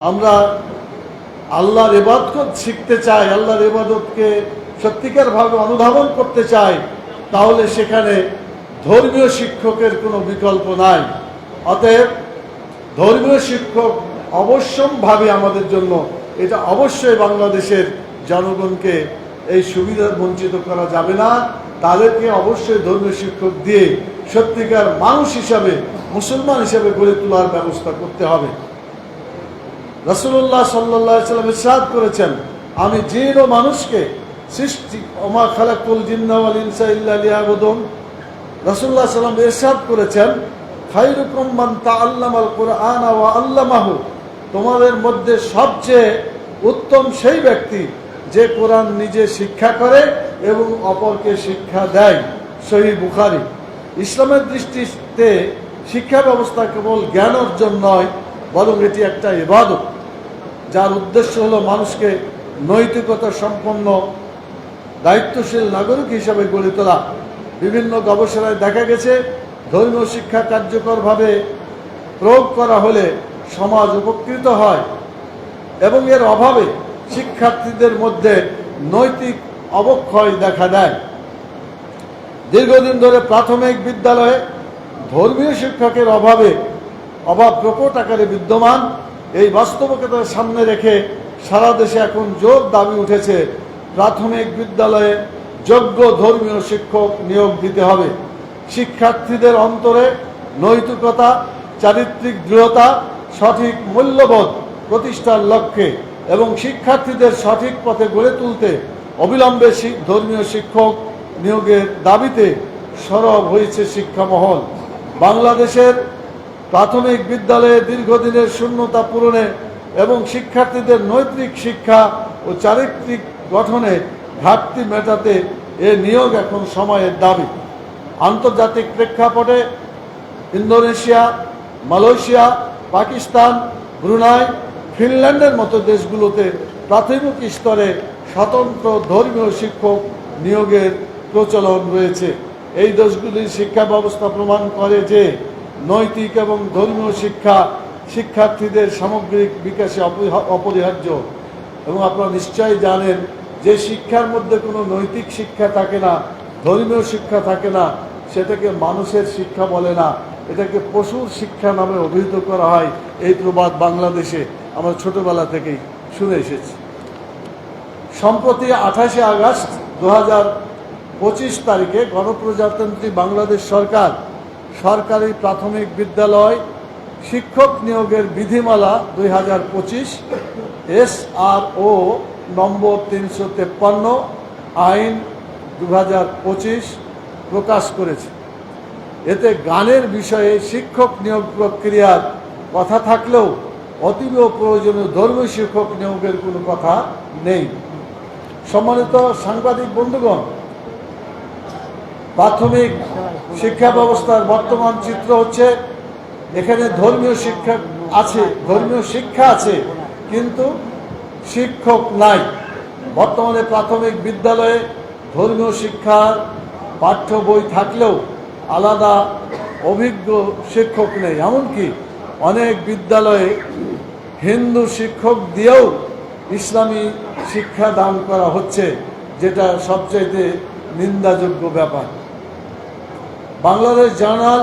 আমরা আল্লাহর ইবাদত শিখতে চাই, আল্লাহর ইবাদতকে সত্যিকারভাবে অনুধাবন করতে চাই, তাহলে সেখানে ধর্মীয় শিক্ষকের কোনো বিকল্প নাই। অতএব ধর্মীয় শিক্ষক অবশ্যম্ভাবী আমাদের জন্য এটা অবশ্যই বাংলাদেশের জনগণকে এই সুবিধার বঞ্চিত করা যাবে না। তাদেরকে অবশ্যই ধর্মীয় শিক্ষক দিয়ে সত্যিকার মানুষ হিসাবে, মুসলমান হিসাবে গড়ে তোলার ব্যবস্থা করতে হবে। রসুল্লাহ সাল্লাহ সাল্লাম ইরশাদ করেছেন, আমি জিন ও মানুষকে সৃষ্টি, ওমা খালাকুল লিয়াবুদুন রসুল্লাহ সাল্লাম ইরশাদ করেছেন আল্লামাহু, তোমাদের মধ্যে সবচেয়ে উত্তম সেই ব্যক্তি যে কোরআন নিজে শিক্ষা করে এবং অপরকে শিক্ষা দেয়। সহি বুখারি। ইসলামের দৃষ্টিতে শিক্ষা ব্যবস্থা কেবল জ্ঞান অর্জন নয় বরং এটি একটা ইবাদত, যার উদ্দেশ্য হলো মানুষকে নৈতিকতা সম্পন্ন, দায়িত্বশীল নাগরিক হিসাবে গড়ে তোলা। বিভিন্ন গবেষণায় দেখা গেছে, ধর্মীয় শিক্ষা কার্যকরভাবে প্রয়োগ করা হলে সমাজ উপকৃত হয় এবং এর অভাবে শিক্ষার্থীদের মধ্যে নৈতিক অবক্ষয় দেখা দেয়। দীর্ঘদিন ধরে প্রাথমিক বিদ্যালয়ে ধর্মীয় শিক্ষকের অভাবে অভাব প্রকট আকারে বিদ্যমান, এই বাস্তবতার সামনে রেখে সারা দেশে এখন জোর দাবি উঠেছে, প্রাথমিক বিদ্যালয়ে যোগ্য ধর্মীয় শিক্ষক নিয়োগ দিতে হবে। শিক্ষার্থীদের অন্তরে নৈতিকতা, চারিত্রিক দৃঢ়তা, সঠিক মূল্যবোধ প্রতিষ্ঠার লক্ষ্যে এবং শিক্ষার্থীদের সঠিক পথে গড়ে তুলতে অবিলম্বে ধর্মীয় শিক্ষক নিয়োগের দাবিতে সরব হয়েছে শিক্ষামহল। বাংলাদেশের প্রাথমিক বিদ্যালয়ে দীর্ঘদিনের শূন্যতা পূরণে এবং শিক্ষার্থীদের নৈতিক শিক্ষা ও চারিত্রিক গঠনে ঘাটতি মেটাতে এ নিয়োগ এখন সময়ের দাবি। আন্তর্জাতিক প্রেক্ষাপটে ইন্দোনেশিয়া, মালয়েশিয়া, পাকিস্তান, ব্রুনাই, ফিনল্যান্ডের মতো দেশগুলোতে প্রাথমিক স্তরে স্বতন্ত্র ধর্মীয় শিক্ষক নিয়োগের প্রচলন রয়েছে। এই দেশগুলির শিক্ষা ব্যবস্থা প্রমাণ করে যে নৈতিক এবং ধর্মীয় শিক্ষা, শিক্ষার্থীদের সামগ্রিক বিকাশে অপরিহার্য। এবং আপনারা নিশ্চয়ই জানেন যে শিক্ষার মধ্যে কোনো নৈতিক শিক্ষা থাকে না, ধর্মীয় শিক্ষা থাকে না, সেটাকে মানুষের শিক্ষা বলে না। এটাকে পশুর শিক্ষা নামে অভিহিত করা হয় এই প্রবাদ বাংলাদেশে। আমরা ছোটবেলা থেকেই শুনে এসেছি। সম্প্রতি আঠাশে আগস্ট দু হাজার পঁচিশ তারিখে গণপ্রজাতন্ত্রী বাংলাদেশ সরকার সরকারি প্রাথমিক বিদ্যালয় শিক্ষক নিয়োগের বিধিমালা দুই হাজার পঁচিশ, এস আর ও নম্বর তিনশো তেপ্পান্ন, আইন দু হাজার পঁচিশ প্রকাশ করেছে। এতে গানের বিষয়ে শিক্ষক নিয়োগ প্রক্রিয়ার কথা থাকলেও অতীব প্রয়োজনীয় ধর্মীয় শিক্ষক নিয়োগের কোনো কথা নেই। সম্মানিত সাংবাদিক বন্ধুগণ প্রাথমিক শিক্ষা ব্যবস্থার বর্তমান চিত্র হচ্ছে, এখানে ধর্মীয় শিক্ষা আছে, ধর্মীয় শিক্ষা আছে, কিন্তু শিক্ষক নাই। বর্তমানে প্রাথমিক বিদ্যালয়ে ধর্মীয় শিক্ষার পাঠ্য বই থাকলেও আলাদা অভিজ্ঞ শিক্ষক নেই। এমনকি অনেক বিদ্যালয়ে হিন্দু শিক্ষক দিয়েও ইসলামী শিক্ষা দান করা হচ্ছে, যেটা সবচাইতে নিন্দাযোগ্য ব্যাপার। বাংলাদেশ জার্নাল,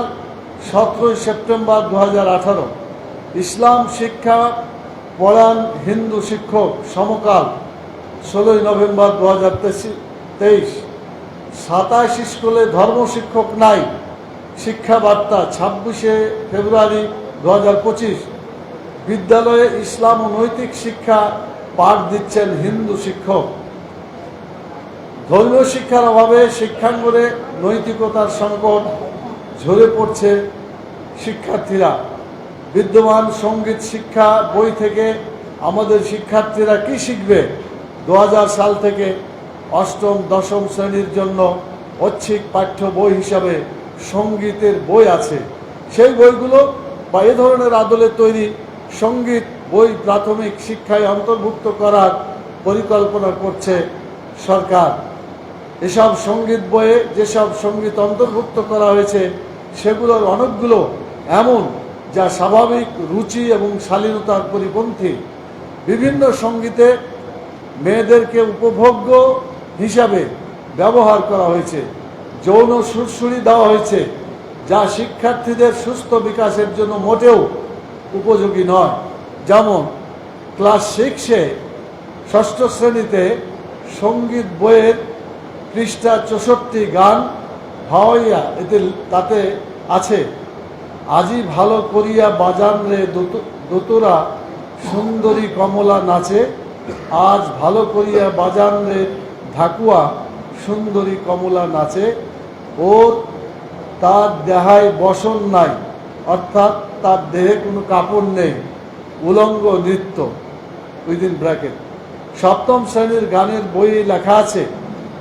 সতেরোই সেপ্টেম্বর দু আঠারো। ইসলাম শিক্ষা পড়ান হিন্দু শিক্ষক সমকাল, ষোলোই নভেম্বর দু হাজার তেইশ। সাতাশ স্কুলে ধর্ম শিক্ষক নাই শিক্ষা বার্তা ছাব্বিশে ফেব্রুয়ারি দু হাজার পঁচিশ। বিদ্যালয়ে ইসলাম ও নৈতিক শিক্ষা পাঠ দিচ্ছেন হিন্দু শিক্ষক। ধর্মীয় শিক্ষার অভাবে শিক্ষাঙ্গনে নৈতিকতার সংকট ঝরে পড়ছে শিক্ষার্থীরা। বিদ্যমান সংগীত শিক্ষা বই থেকে আমাদের শিক্ষার্থীরা কি শিখবে? দু হাজার সাল থেকে অষ্টম, দশম শ্রেণির জন্য ঐচ্ছিক পাঠ্য বই হিসাবে সঙ্গীতের বই আছে। সেই বইগুলো বা এ ধরনের আদলে তৈরি সংগীত বই প্রাথমিক শিক্ষায় অন্তর্ভুক্ত করার পরিকল্পনা করছে সরকার। এসব সংগীত বইয়ে যেসব সংগীত অন্তর্ভুক্ত করা হয়েছে, সেগুলোর অনেকগুলো এমন যা স্বাভাবিক রুচি এবং শালীনতার পরিপন্থী। বিভিন্ন সঙ্গীতে মেয়েদেরকে উপভোগ্য হিসাবে ব্যবহার করা হয়েছে, যৌন সুরসুরি দেওয়া হয়েছে, যা শিক্ষার্থীদের সুস্থ বিকাশের জন্য মোটেও উপযোগী নয়। যেমন, ক্লাস সিক্সে ষষ্ঠ শ্রেণীতে সংগীত বইয়ের পৃষ্ঠা চৌষট্টি গান ভাওয়াইয়া এতে তাতে আছে, আজি ভালো করিয়া বাজান রে দোত- দোতরা সুন্দরী কমলা নাচে, আজ ভালো করিয়া বাজান রে ঢাকুয়া সুন্দরী কমলা নাচে ও তার দেহায় বসন নাই, অর্থাৎ তার দেহে কোনো কাপড় নেই, উলঙ্গ নৃত্য। Within bracket. সপ্তম শ্রেণির গানের বইয়ে লেখা আছে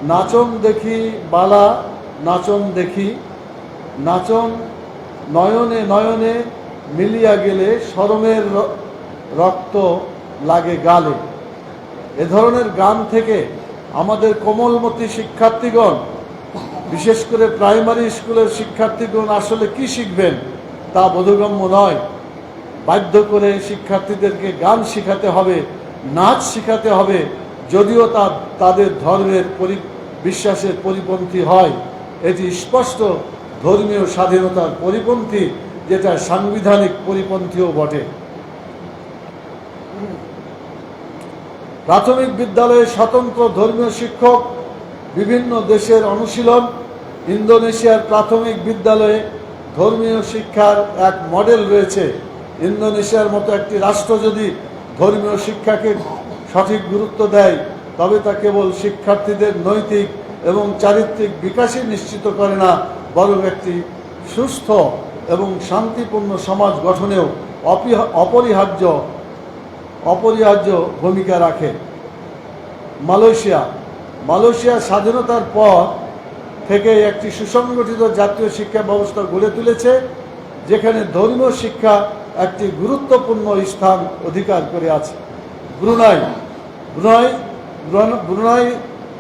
নাচন দেখি বালা নাচন দেখি। নাচন নয়নে নয়নে মিলিয়া গেলে শরমের র- রক্ত লাগে গালে। এ ধরনের গান থেকে আমাদের কোমলমতি শিক্ষার্থীগণ, বিশেষ করে প্রাইমারি স্কুলের শিক্ষার্থীগণ আসলে কি শিখবেন তা বোধগম্য নয়। বাধ্য করে শিক্ষার্থীদেরকে গান শেখাতে হবে, নাচ শেখাতে হবে যদিও তা তাদের ধর্মের পরি, বিশ্বাসের পরিপন্থী হয়, এটি স্পষ্ট ধর্মীয় স্বাধীনতার পরিপন্থী, যেটা সাংবিধানিক পরিপন্থীও বটে। প্রাথমিক বিদ্যালয়ে স্বতন্ত্র ধর্মীয় শিক্ষক, বিভিন্ন দেশের অনুশীলন, ইন্দোনেশিয়ার প্রাথমিক বিদ্যালয়ে ধর্মীয় শিক্ষার এক মডেল রয়েছে। ইন্দোনেশিয়ার মতো একটি রাষ্ট্র যদি ধর্মীয় শিক্ষাকে সঠিক গুরুত্ব দেয়, তবে তা কেবল শিক্ষার্থীদের নৈতিক এবং চারিত্রিক বিকাশই নিশ্চিত করে না, বরং একটি সুস্থ এবং শান্তিপূর্ণ সমাজ গঠনেও অপরিহার্য অপরিহার্য ভূমিকা রাখে। মালয়েশিয়া। মালয়েশিয়া স্বাধীনতার পর থেকে একটি সুসংগঠিত জাতীয় শিক্ষা ব্যবস্থা গড়ে তুলেছে, যেখানে ধর্মীয় শিক্ষা একটি গুরুত্বপূর্ণ স্থান অধিকার করে আছে। ব্রুনাই ব্রুনাই, ব্রুন- ব্রুনাই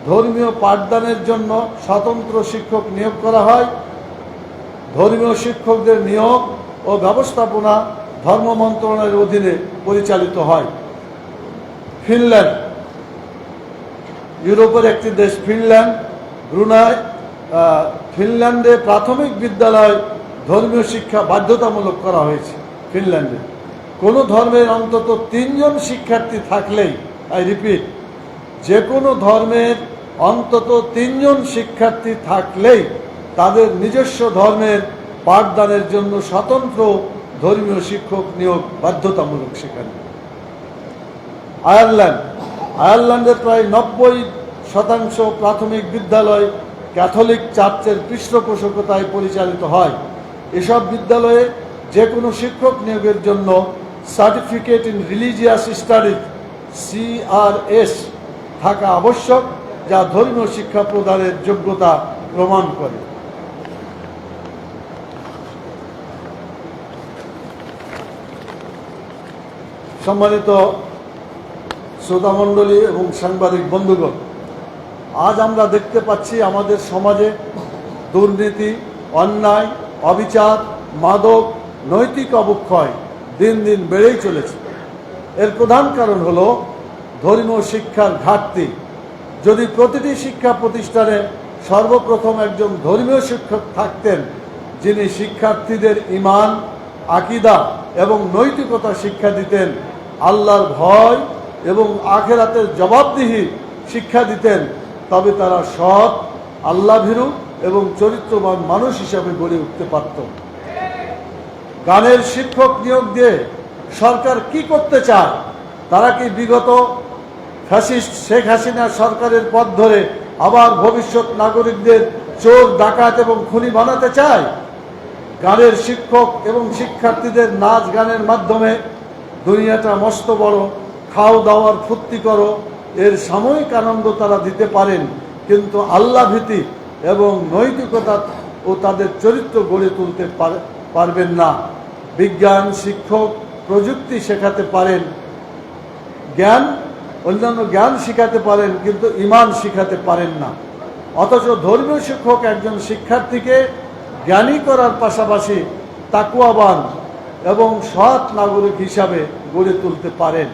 ধর্মীয় পাঠদানের জন্য স্বতন্ত্র শিক্ষক নিয়োগ করা হয়। ধর্মীয় শিক্ষকদের নিয়োগ ও ব্যবস্থাপনা ধর্ম মন্ত্রণালয়ের অধীনে পরিচালিত হয়। ফিনল্যান্ড, ইউরোপের একটি দেশ ফিনল্যান্ড, ব্রুনাই ফিনল্যান্ডে প্রাথমিক বিদ্যালয় ধর্মীয় শিক্ষা বাধ্যতামূলক করা হয়েছে ফিনল্যান্ডে। কোনো ধর্মের অন্তত তিনজন শিক্ষার্থী থাকলেই, আই রিপিট যে কোনো ধর্মের অন্তত তিনজন শিক্ষার্থী থাকলেই তাদের নিজস্ব ধর্মের পাঠদানের জন্য স্বতন্ত্র ধর্মীয় শিক্ষক নিয়োগ বাধ্যতামূলক সেখানে। আয়ারল্যান্ড আয়ারল্যান্ডের প্রায় নব্বই শতাংশ প্রাথমিক বিদ্যালয় ক্যাথলিক চার্চের পৃষ্ঠপোষকতায় পরিচালিত হয়। এসব বিদ্যালয়ে যে কোনো শিক্ষক নিয়োগের জন্য certificate in religious studies CRS থাকা আবশ্যক, যা ধর্মীয় শিক্ষা প্রদানের যোগ্যতা প্রমাণ করে। সম্মানিত শ্রোতামণ্ডলী এবং সাংবাদিক বন্ধুগণ, আজ আমরা দেখতে পাচ্ছি আমাদের সমাজে দুর্নীতি, অন্যায়, অবিচার, মাদক, নৈতিক অবক্ষয় দিন দিন বেড়েই চলেছে। এর প্রধান কারণ হলো ধর্মীয় শিক্ষার ঘাটতি। যদি প্রতিটি শিক্ষা প্রতিষ্ঠানে সর্বপ্রথম একজন ধর্মীয় শিক্ষক থাকতেন, যিনি শিক্ষার্থীদের ইমান, আকিদা এবং নৈতিকতা শিক্ষা দিতেন, আল্লাহর ভয় এবং আখেরাতের জবাবদিহি শিক্ষা দিতেন, তবে তারা সৎ আল্লাহ ভীরু এবং চরিত্রবান মানুষ হিসাবে গড়ে উঠতে পারত। গানের শিক্ষক নিয়োগ দিয়ে সরকার কি করতে চায়, তারা কি বিগত ফ্যাসিস্ট শেখ হাসিনা সরকারের পথ ধরে আবার ভবিষ্যৎ নাগরিকদের চোর, ডাকাত এবং খুনি বানাতে চায়? গানের শিক্ষক এবং শিক্ষার্থীদের নাচ গানের মাধ্যমে দুনিয়াটা মস্ত বড় খাও দাওয়ার ফুর্তি করো, এর সাময়িক আনন্দ তারা দিতে পারেন, কিন্তু আল্লাহ ভীতি এবং নৈতিকতা ও তাদের চরিত্র গড়ে তুলতে পার- পারবেন না। বিজ্ঞান, শিক্ষক, প্রযুক্তি শেখাতে পারেন। জ্ঞান, অন্যান্য জ্ঞান শিখাতে পারেন, কিন্তু ইমান শিখাতে পারেন না। অথচ ধর্মীয় শিক্ষক একজন শিক্ষার্থীকে জ্ঞানী করার পাশাপাশি তাকুয়াবান এবং সৎ নাগরিক হিসাবে গড়ে তুলতে পারেন।